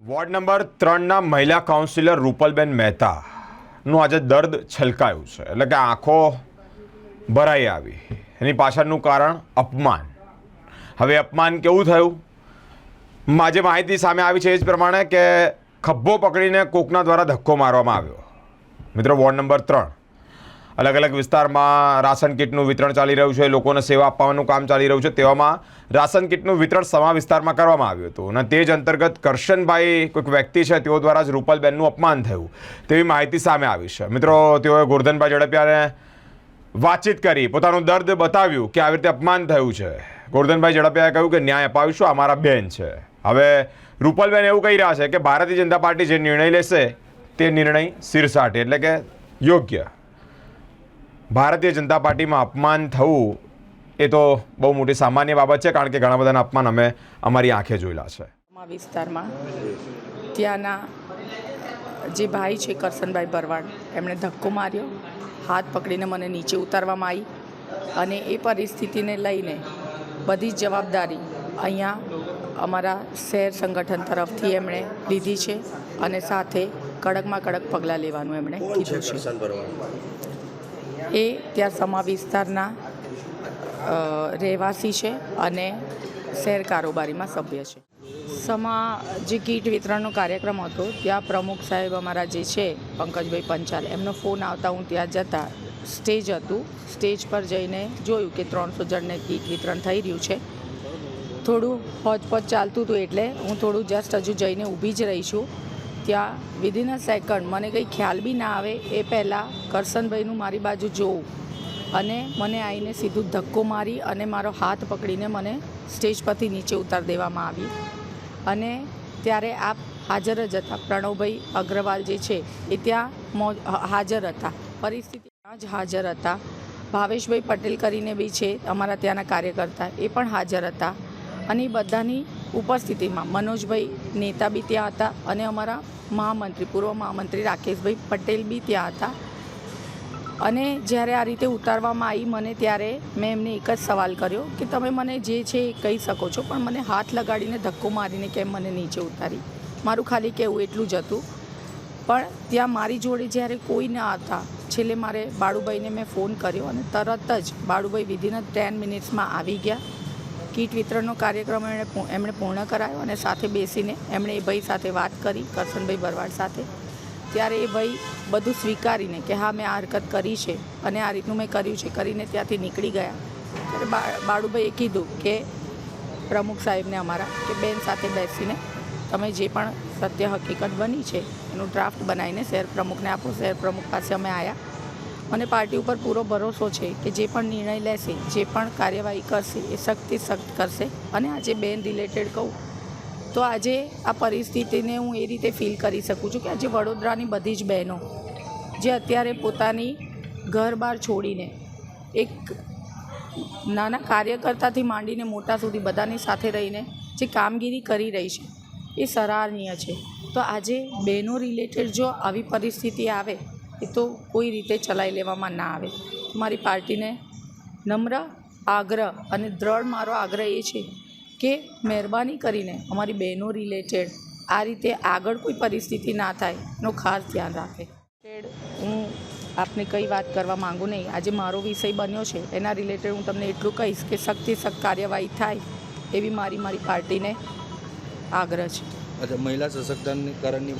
Ward number ત્રણના મહિલા councillor Rupalben મહેતાનું આજે દર્દ છલકાયું છે. એટલે કે આંખો ભરાઈ આવી. એની પાછળનું કારણ અપમાન. હવે અપમાન કેવું થયું? આજે માહિતી સામે આવી છે એ જ પ્રમાણે કે ખભ્ભો પકડીને કોકના દ્વારા ધક્કો મારવામાં આવ્યો. મિત્રો, વોર્ડ નંબર ત્રણ. અલગ અલગ વિસ્તારમાં રાશન કીટનું વિતરણ ચાલી રહ્યું છે, લોકોને સેવા આપવાનું કામ ચાલી રહ્યું છે. તેવામાં રાશન કીટનું વિતરણ સમા વિસ્તારમાં કરવામાં આવ્યું હતું અને તે જ અંતર્ગત કરશનભાઈ કોઈક વ્યક્તિ છે, તેઓ દ્વારા જ રૂપલબેનનું અપમાન થયું. તેવી માહિતી સામે આવી છે. મિત્રો, તેઓએ ગોરધનભાઈ ઝડપિયાને વાતચીત કરી, પોતાનું દર્દ બતાવ્યું કે આવી રીતે અપમાન થયું છે. ગોરધનભાઈ ઝડપિયાએ કહ્યું કે ન્યાય અપાવીશું, આ મારા બેન છે. હવે રૂપલબેન એવું કહી રહ્યા છે કે ભારતીય જનતા પાર્ટી જે નિર્ણય લેશે, તે નિર્ણય સિરસાટે એટલે કે યોગ્ય. ભારતીય જનતા પાર્ટીમાં અપમાન થવું એ તો બહુ મોટી સામાન્ય બાબત છે કારણ કે ઘણા બધાના અપમાન અમે અમારી આંખે જોયેલા છે. વિસ્તારમાં ત્યાંના જે ભાઈ છે કરશનભાઈ ભરવાડ એમણે ધક્કો માર્યો હાથ પકડીને મને નીચે ઉતારવામાં આવી અને એ પરિસ્થિતિને લઈને બધી જ જવાબદારી અહીંયા અમારા શહેર સંગઠન તરફથી એમણે લીધી છે અને સાથે કડકમાં કડક પગલાં લેવાનું એમણે કીધું છે. એ ત્યાં સમા વિસ્તારના રહેવાસી છે અને શહેર કારોબારીમાં સભ્ય છે. સમા જે કીટ વિતરણનો કાર્યક્રમ હતો, ત્યાં પ્રમુખ સાહેબ અમારા જે છે, પંકજભાઈ પંચાલ, એમનો ફોન આવતા હું ત્યાં જતા સ્ટેજ હતું. સ્ટેજ પર જઈને જોયું કે ત્રણસો જણને કીટ વિતરણ થઈ રહ્યું છે. થોડું હોચપોચ ચાલતું હતું એટલે હું થોડું જસ્ટ હજુ જઈને ઊભી જ રહી છું. ત્યાં વિધિન અ સેકન્ડ મને કંઈ ખ્યાલ બી ના આવે એ પહેલાં કરસનભાઈનું મારી બાજુ જોવું. અને મને આવીને સીધું ધક્કો મારી અને મારો હાથ પકડીને મને સ્ટેજ પરથી નીચે ઉતાર દેવામાં આવી. અને ત્યારે આપ હાજર જ હતા. પ્રણવભાઈ અગ્રવાલ જે છે એ ત્યાં હાજર હતા. પરિસ્થિતિ ત્યાં જ હાજર હતા. ભાવેશભાઈ પટેલ કરીને બી છે અમારા ત્યાંના કાર્યકર્તા એ પણ હાજર હતા. અને એ બધાની ઉપસ્થિતિમાં મનોજભાઈ નેતા બી ત્યાં હતા અને અમારા મહામંત્રી, પૂર્વ મહામંત્રી રાકેશભાઈ પટેલ બી ત્યાં હતા. અને જ્યારે આ રીતે ઉતારવામાં આવી મને ત્યારે મેં એમને એક જ સવાલ કર્યો કે તમે મને જે છે એ કહી શકો છો, પણ મને હાથ લગાડીને ધક્કો મારીને કેમ મને નીચે ઉતારી? મારું ખાલી કહેવું એટલું જ હતું. પણ ત્યાં મારી જોડે જ્યારે કોઈ ન હતા, છેલ્લે મારે બાળુભાઈને મેં ફોન કર્યો અને તરત જ બાળુભાઈ વિધિન ટેન મિનિટ્સમાં આવી ગયા. કીટ વિતરણનો કાર્યક્રમ એમણે એમણે પૂર્ણ કરાયો અને સાથે બેસીને એમણે એ ભાઈ સાથે વાત કરી, કરશનભાઈ ભરવાડ સાથે. ત્યારે એ ભાઈ બધું સ્વીકારીને કે હા, મેં આ હરકત કરી છે અને આ રીતનું મેં કર્યું છે, કરીને ત્યાંથી નીકળી ગયા. ત્યારે બાળુભાઈએ કીધું કે પ્રમુખ સાહેબને અમારા કે બેન સાથે બેસીને તમે જે પણ સત્ય હકીકત બની છે, એનું ડ્રાફ્ટ બનાવીને શહેર પ્રમુખને આપો, શહેર પ્રમુખ પાસે અમે આવ્યા મને પાર્ટી ઉપર પૂરો ભરોસો છે કે જે પણ નિર્ણય લેશે, જે પણ કાર્યવાહી કરશે એ સખ્તથી સખ્ત કરશે. અને આજે બેન રિલેટેડ કહું, તો આજે આ પરિસ્થિતિને હું એ રીતે ફીલ કરી શકું છું કે આજે વડોદરાની બધી જ બહેનો, જે અત્યારે પોતાની ઘર બહાર છોડીને એક નાના કાર્યકર્તાથી માંડીને મોટા સુધી બધાની સાથે રહીને જે કામગીરી કરી રહી છે, એ સરાહનીય છે. તો આજે બહેનો રિલેટેડ જો આવી પરિસ્થિતિ આવે એ તો કોઈ રીતે ચલાવી લેવામાં ના આવે. મારી પાર્ટીને નમ્ર આગ્રહ અને દ્રઢ મારો આગ્રહ એ છે કે મહેરબાની કરીને અમારી બહેનો રિલેટેડ આ રીતે આગળ કોઈ પરિસ્થિતિ ના થાય એનું ખાસ ધ્યાન રાખે. હું આપને કઈ વાત કરવા માંગુ નહીં. આજે મારો વિષય બન્યો છે. એના રિલેટેડ હું તમને એટલું કહીશ કે સખ્તથી સખ્ત કાર્યવાહી થાય એવી મારી મારી પાર્ટીને આગ્રહ છે. અચ્છા, મહિલા સશક્તિકરણની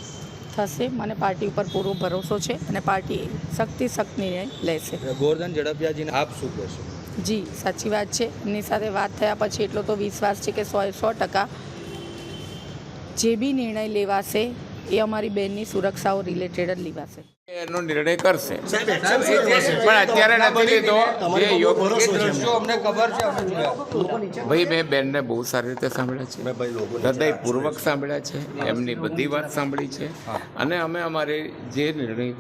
થશે. મને પાર્ટી ઉપર પૂરો ભરોસો છે અને પાર્ટી શક્તિ શક્તિ નિર્ણય લેશે. ગોરધન ઝડપિયાજીને આપ શું કહેશો? જી સાચી વાત છે. એમની સાથે વાત થયા પછી એટલો તો વિશ્વાસ છે કે સો સો ટકા જે બી નિર્ણય લેવાશે એ અમારી બહેનની સુરક્ષાઓ રિલેટેડ જ લીવાશે. એનો નિર્ણય કરશે. પણ અત્યારે નથી લીધો જે યોગ્ય દ્રશ્યો અમને ખબર છે ભાઈ મેં બેનને બહુ સારી રીતે સાંભળ્યા છે. હૃદયપૂર્વક સાંભળ્યા છે. એમની બધી વાત સાંભળી છે. અને અમે અમારે જે નિર્ણય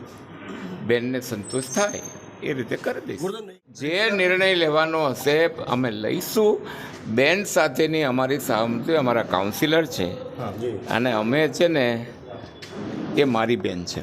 બેનને સંતોષ થાય એ રીતે કરી દઈશું. જે નિર્ણય લેવાનો હશે અમે લઈશું. બેન સાથેની અમારી સહમતિ અમારા કાઉન્સિલર છે. અને અમે છે ને એ મારી બેન છે.